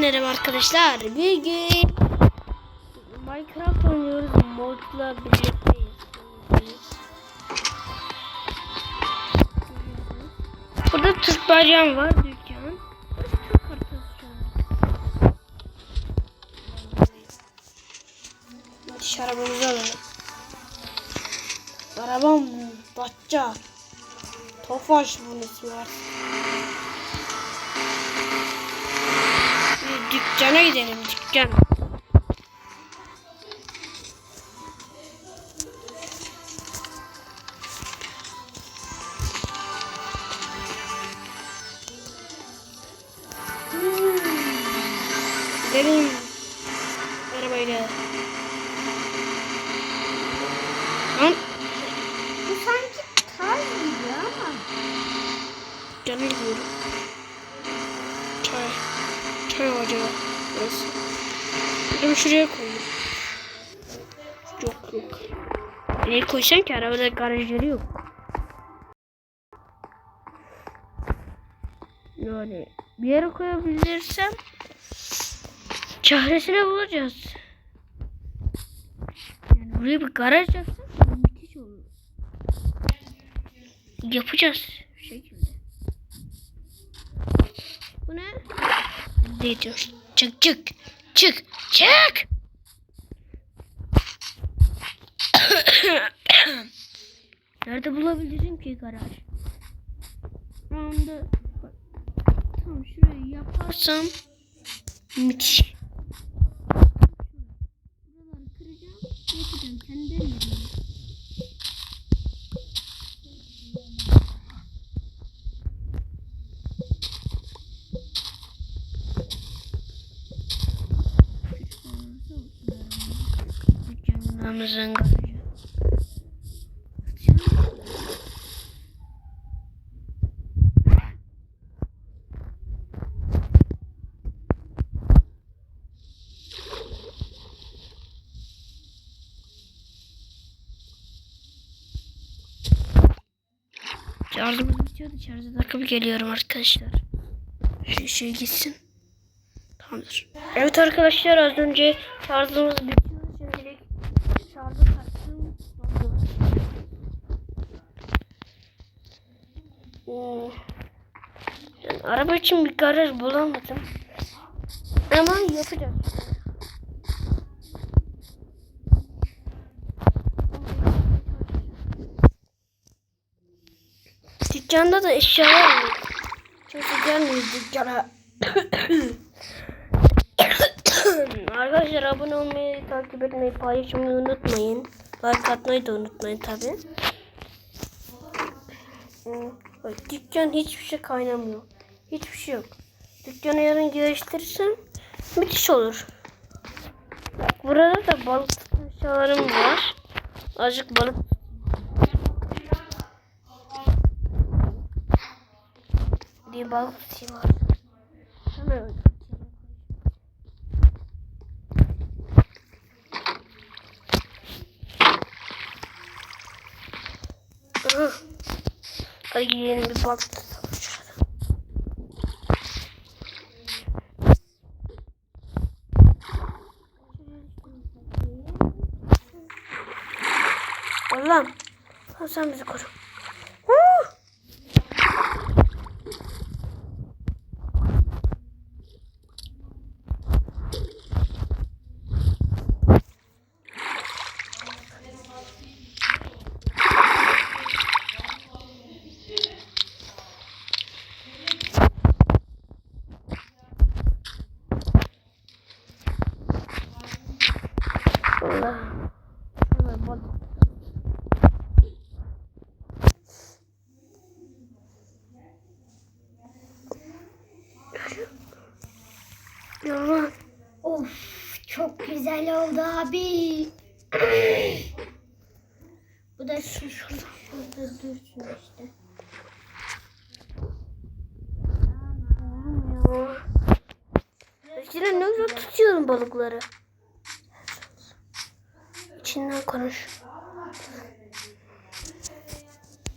Merhaba arkadaşlar. Bugün Minecraft oynuyoruz. Modla birlikteyiz. Burada Türk bayrağım var dükkan. Hadi arabamızı alalım. Arabam Datça. Tofaş bunun ismi var. Dükkana gidelim dükkan. Hmm. Gidelim. Arabayla. Lan Bu sanki kar gibi ama. dükkana gidiyorum. Çay. Çay ocağı. Burası. Bunu şuraya koyayım. Yok yok. Koysam ki arabada garajları yok. Yani bir yere koyabilirsem çaresini bulacağız. Yani buraya bir garaj yapsam müthiş olur. Yapacağız bir şekilde. Bu ne? Diyor? Çık çık. Çık. Çık. Nerede bulabilirim ki garaj? Anda tam şurayı yaparsam müthiş. Buraları kıracağım, yapacağım kendi ellerimle. Dükkanımızın garajı. Bitiyordu. Şarjı takıp geliyorum arkadaşlar. Şu şey gitsin. Tamamdır. Evet arkadaşlar az önce şarjımız bitiyordu. Şimdilik şarjı taktım. Oo. Yani araba için bir garaj bulamadım. Ama yapacağız. Dükkanda da eşyalar yok. Kimse gelmiyor dükkana. Arkadaşlar abone olmayı, takip etmeyi, paylaşmayı unutmayın. Like atmayı da unutmayın tabi. Dükkan hiçbir şey kaynamıyor. Hiçbir şey yok. Dükkanı yarın geliştirirsem müthiş olur. Burada da balık eşyalarım var. Azıcık balık diye balık tutayım var. Hemen. Hadi gidelim bir balık tutalım şurada. Allah'ım. Allah'ım sen bizi koru. Huu! Allah. Şuraya balık. Yalan. Of güzel oldu abi. Bu da şu şurada dursun işte. Eskiden ne güzel tutuyorum balıkları. İçinden konuş.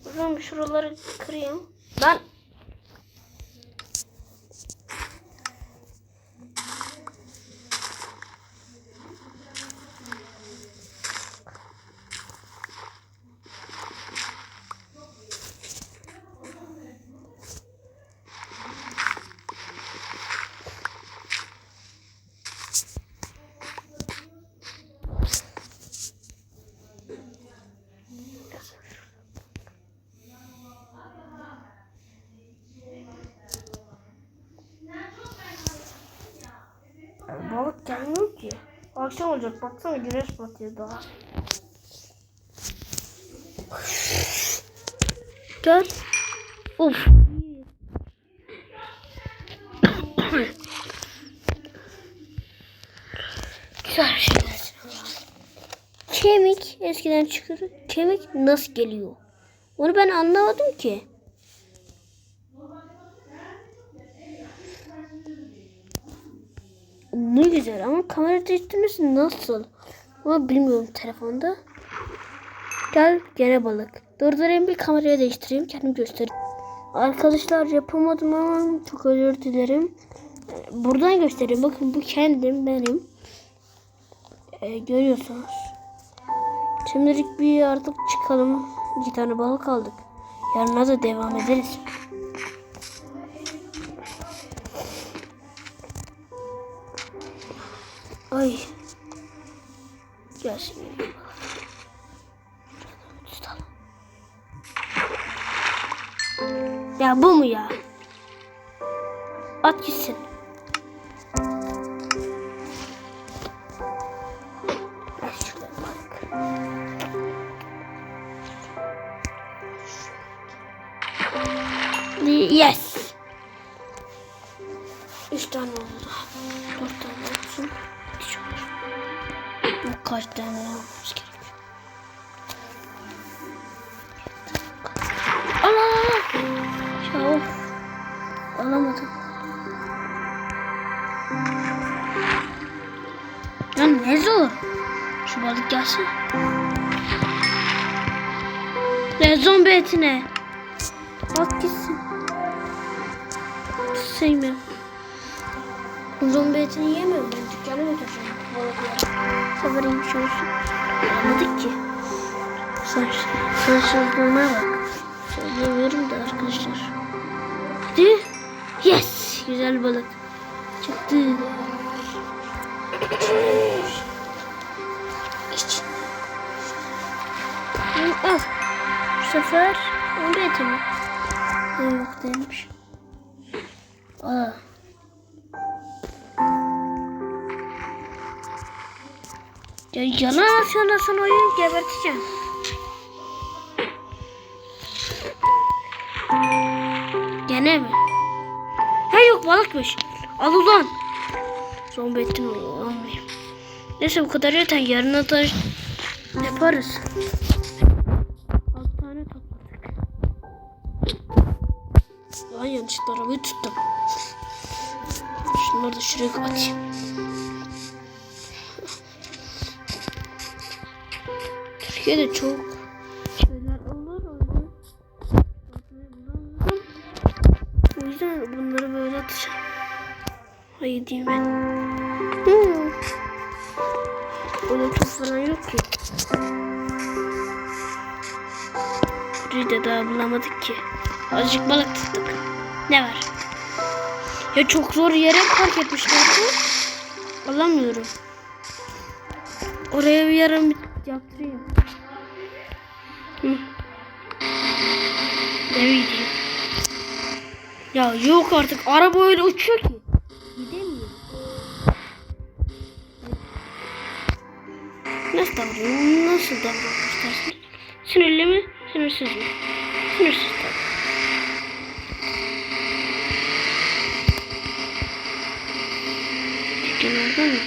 Buradan şuraları kırayım. Ben Akşam olacak. Baksana güneş batıyor daha. Gel. Güzel şeyler. Kemik eskiden çıkıyor. Kemik nasıl geliyor? Onu ben anlamadım ki. Ne güzel ama kamera değiştirmesi nasıl? Ama bilmiyorum telefonda. Gel gene balık. Durdurayım bir kamerayı değiştireyim kendim göstereyim. Arkadaşlar yapamadım ama çok özür dilerim. Buradan göstereyim. Bakın bu kendim benim. Ee, görüyorsunuz. Şimdilik bir artık çıkalım. İki tane balık aldık. Yarına da devam ederiz. Ay. Gel. Ya bu mu ya? At gitsin. Yes. Üç tane oldu. Dört tane kaç tane almamız gerekiyor. Of. Alamadım. Ya ne zor. Şu balık gelsin. Ne zombi etine. Bak gitsin. Sevmiyorum. Zombi etini yemiyorum ben. Dükkana götüreceğim balıkları. Şey olsun. Anladık ki. Saç, saçlarına bak. Söyleyemiyorum da arkadaşlar. Hadi. Yes. Güzel balık. Çıktı. Al. Bu sefer eti mi? Ha, Yok değilmiş. Aa. Ya yalan atıyorsun oyun geberteceğim. Gene mi? Ha yok balıkmış. Al ulan. Zombi ettim. Neyse bu kadar yeter. Yarın da yaparız. Altı tane topladık. Lan yanlışlıkla arabayı tuttum. Şunları da şuraya atayım. Türkiye'de çok şeyler olur o yüzden bunları böyle atacağım. Hayır diyeyim ben. Hmm. Burada çok falan yok ki. Burayı da daha bulamadık ki. Azıcık balık tuttuk. Ne var? Ya çok zor yere park etmişlerdi. Alamıyorum. Oraya bir yarım yaptırayım. Eve gideyim. Ya yok artık. Araba öyle uçuyor ki. Gidemiyor. Nasıl davranıyor? Nasıl davranmak istersin? Sinirli mi? Sinirsiz mi? Sinirsiz tabii. Kenardan mı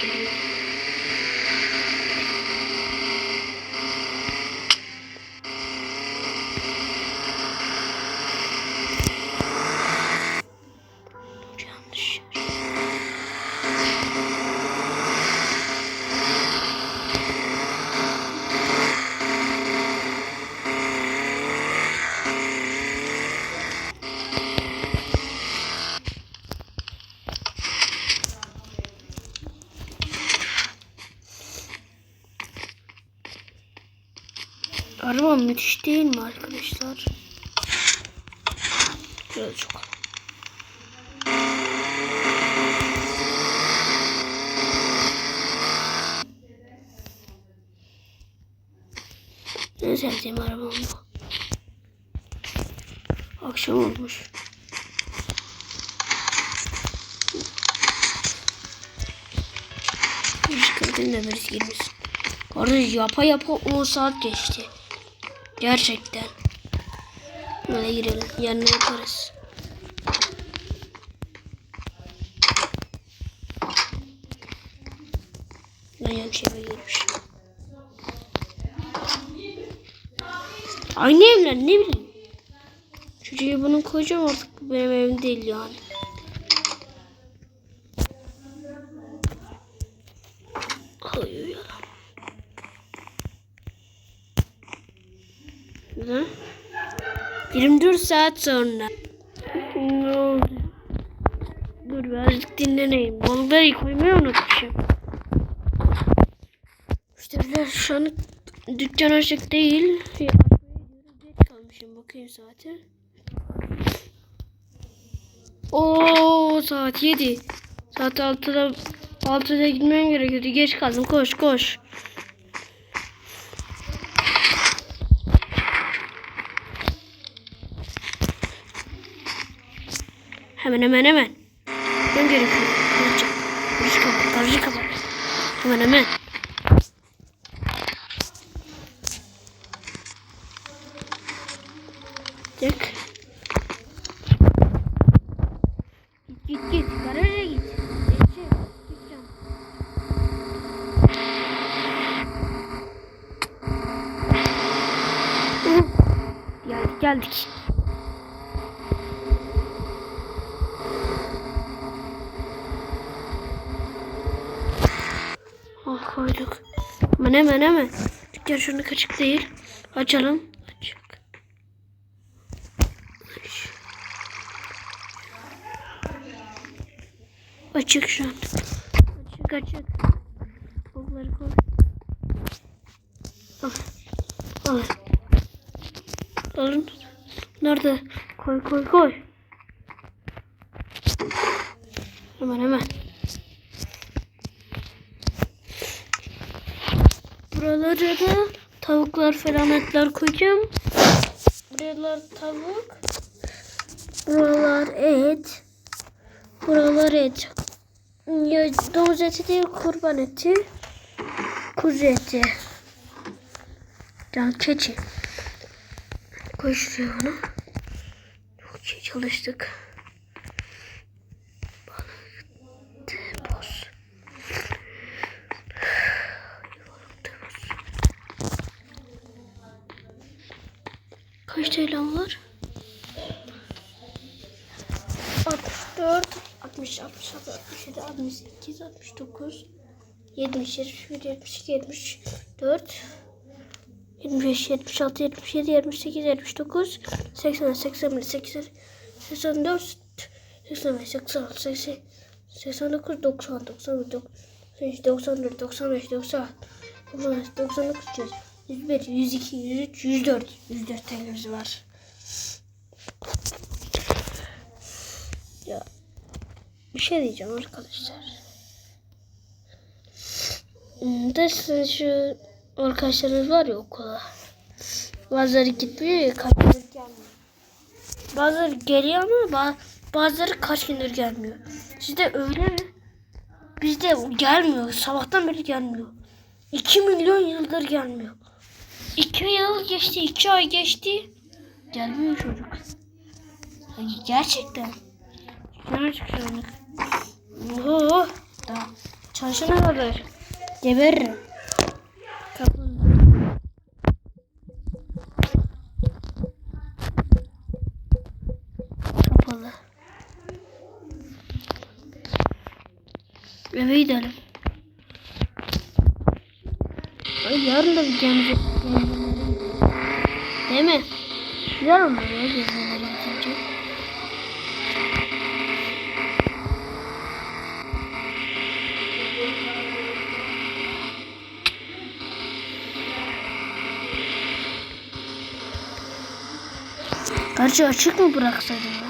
Araba müthiş değil mi arkadaşlar? Biraz çok. En sevdiğim arabam bu. Akşam olmuş. giriş kırdığında birisi girmesin. Orada yapa yapa 10 saat geçti. Gerçekten. Böyle girelim. Yarın yaparız. Ben yanlış eve girmiş. Aynı evler ne bileyim. Çocuğu bunu koyacağım artık benim evim değil yani. Hayır ya. Ne? 24 saat sonra. Ne oldu? Dur birazcık dinleneyim. Balıkları koymayı unutmuşum. Müşteriler şu an dükkan açık değil. Geç kalmışım bakayım saate. Oo saat 7. Saat 6'da 6'da gitmem gerekiyordu. Geç kaldım. Koş koş. Hemen hemen hemen. Gerekiyor. Karıcı. Karıcı kapat. Karıcı kapat. Hemen hemen. Şunu kaçık değil. Açalım. Açık. Aç. Açık şu an. Açık açık. Kolları koy. Al. Al. Alın. Nerede? Koy koy koy. Hemen hemen. Buralara da tavuklar falan etler koyacağım. Buralar tavuk. Buralar et. Buralar et. Ya domuz eti değil kurban eti. Kuzu eti. Can keçi. Koy şuraya bunu. Çok iyi çalıştık. Kaç TL var? 64, 60, 66, 67, 68, 69, 70, 71, 72, 74, 75, 76, 77, 78, 79, 80, 81, 80, 84, 85, 86, 80, 89, 90, 91, 94, 95, 96, 97, 99, 100, 101, 102, 103, 104, 104 TL'miz var. Ya bir şey diyeceğim arkadaşlar. Hmm, sizin şu arkadaşlarınız var ya okula. Bazıları gitmiyor ya kaç gündür gelmiyor. Bazıları geliyor ama ba- bazıları kaç gündür gelmiyor. Sizde öyle mi? Bizde gelmiyor. Sabahtan beri gelmiyor. 2 milyon yıldır gelmiyor. 2 yıl geçti, 2 ay geçti. Gelmiyor çocuk. Ay, Gerçekten. Yana çıkıyor. Oo, daha çalışana kadar geberirim. Kapalı. Kapalı. Eve gidelim. Ay, yarın da gemici. Değil mi? Güzel olur ya gemileri bitince. Gerçi açık mı bıraksaydım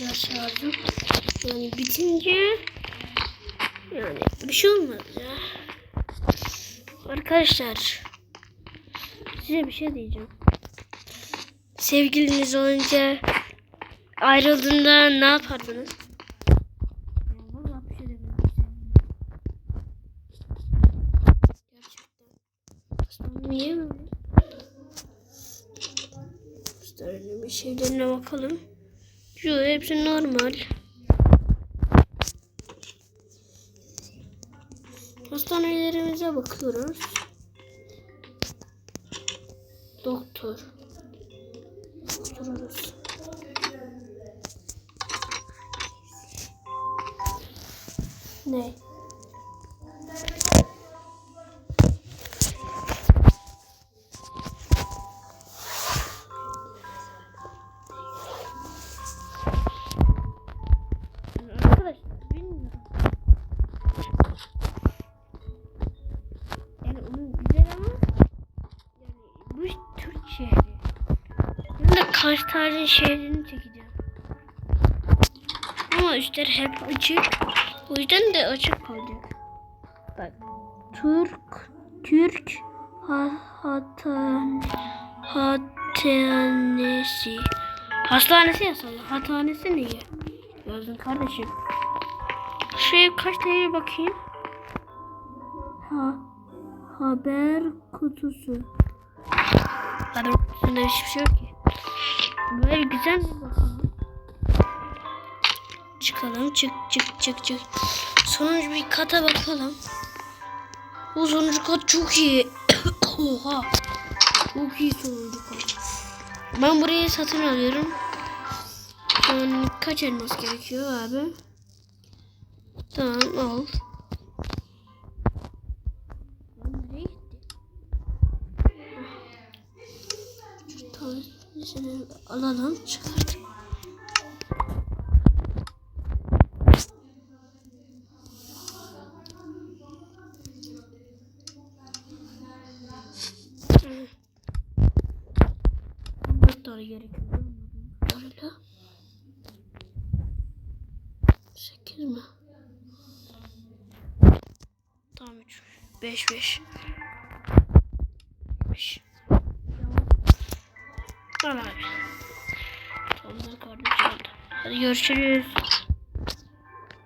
arkadaşlar şarjım. Yani bitince yani bir şey olmaz ya. Arkadaşlar size bir şey diyeceğim. Sevgiliniz olunca ayrıldığında ne yapardınız? Niye böyle? Hastanenin bir şeylerine bakalım. Şu hepsi normal. Hastanelerimize bakıyoruz. Doktor. Orası. Ne? Tarihi şehrini çekeceğim. Ama üstler hep açık. O yüzden de açık kalacak. Bak. Türk Türk ha, hatan hatanesi. Hastanesi yazıyor. Hatanesi ne ya? Yazın kardeşim. Şey kaç TL bakayım. Ha, haber kutusu. Haber kutusunda hiçbir şey yok ki. Böyle güzel. Çıkalım çık çık çık çık. Sonuncu bir kata bakalım. O sonuncu kat çok iyi. Oha. Çok iyi sonuncu kat. Ben burayı satın alıyorum. An kaç elmas gerekiyor abi? Tamam al. Tamam. Şimdi alalım çıkart. Görüşürüz.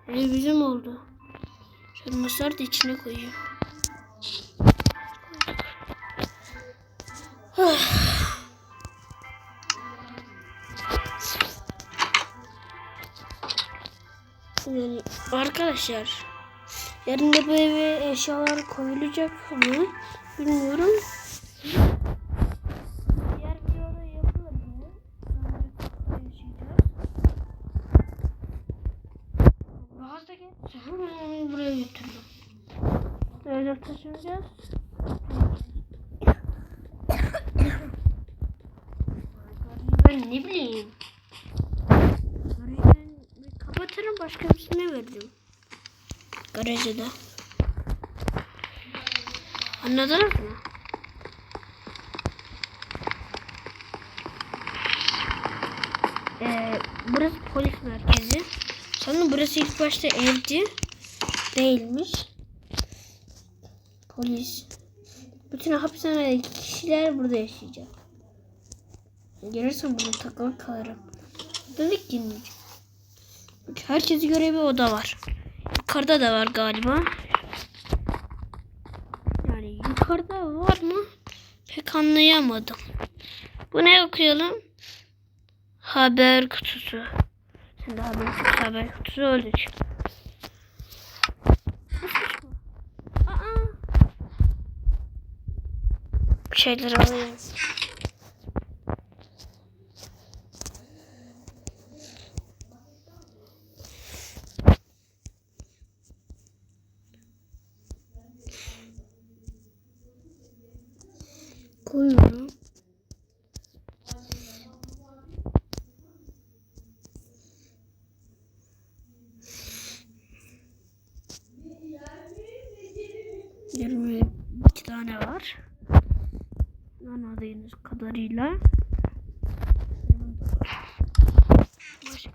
Ev bizim oldu. Şöyle masar da içine koyayım. Yani arkadaşlar yarın da bu eve eşyalar koyulacak mı bilmiyorum. Diğer videoda yapılır mı? Sonra katta yaşayacağız. Rahat da gel. Hemen onu buraya götürdüm. Böyle taşınacağız. Ben ne bileyim. Orayı ben bir kapatırım başka veririm. Garajı da. Anladınız mı? Ee, burası polis merkezi. Sanırım burası ilk başta evdi. Değilmiş. Polis. Bütün hapishanedeki kişiler burada yaşayacak. Gelirsem burada takılıp kalırım. Dedik girmeyeceğim. Herkesin görevi oda var. Yukarıda da var galiba. Yani yukarıda var mı? Pek anlayamadım. Bu ne okuyalım? Haber kutusu. Şimdi haber kutusu, haber kutusu. Aa! Bir şeyler alayım. kadarıyla. Başka?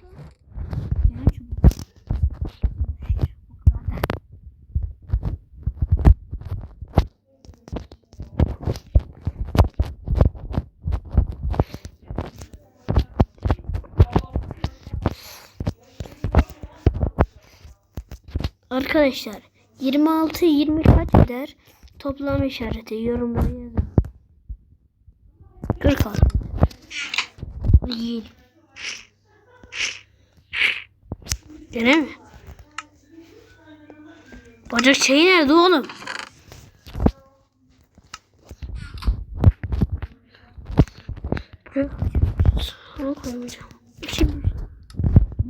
Arkadaşlar 26 20 kaç eder? Toplam işareti yorumlara yazın. 46. Yiyin. Gene mi? Bacak şeyi nerede oğlum? Sana koymayacağım. İçine...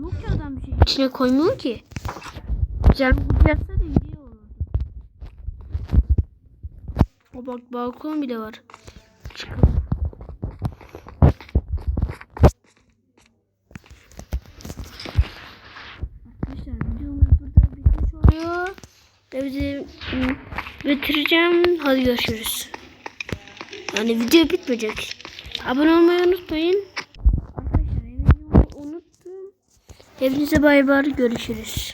Yok ki adam bir şey. İçine koymuyor ki. Güzel bir kutu yapsa da iyi olur. O bak balkon bile var. Çıkalım. Arkadaşlar videomuz burada bitmiş oluyor. Bizi ım, bitireceğim. Hadi görüşürüz. Yani video bitmeyecek. Abone olmayı unutmayın. Arkadaşlar unuttum. Hepinize bay bay görüşürüz.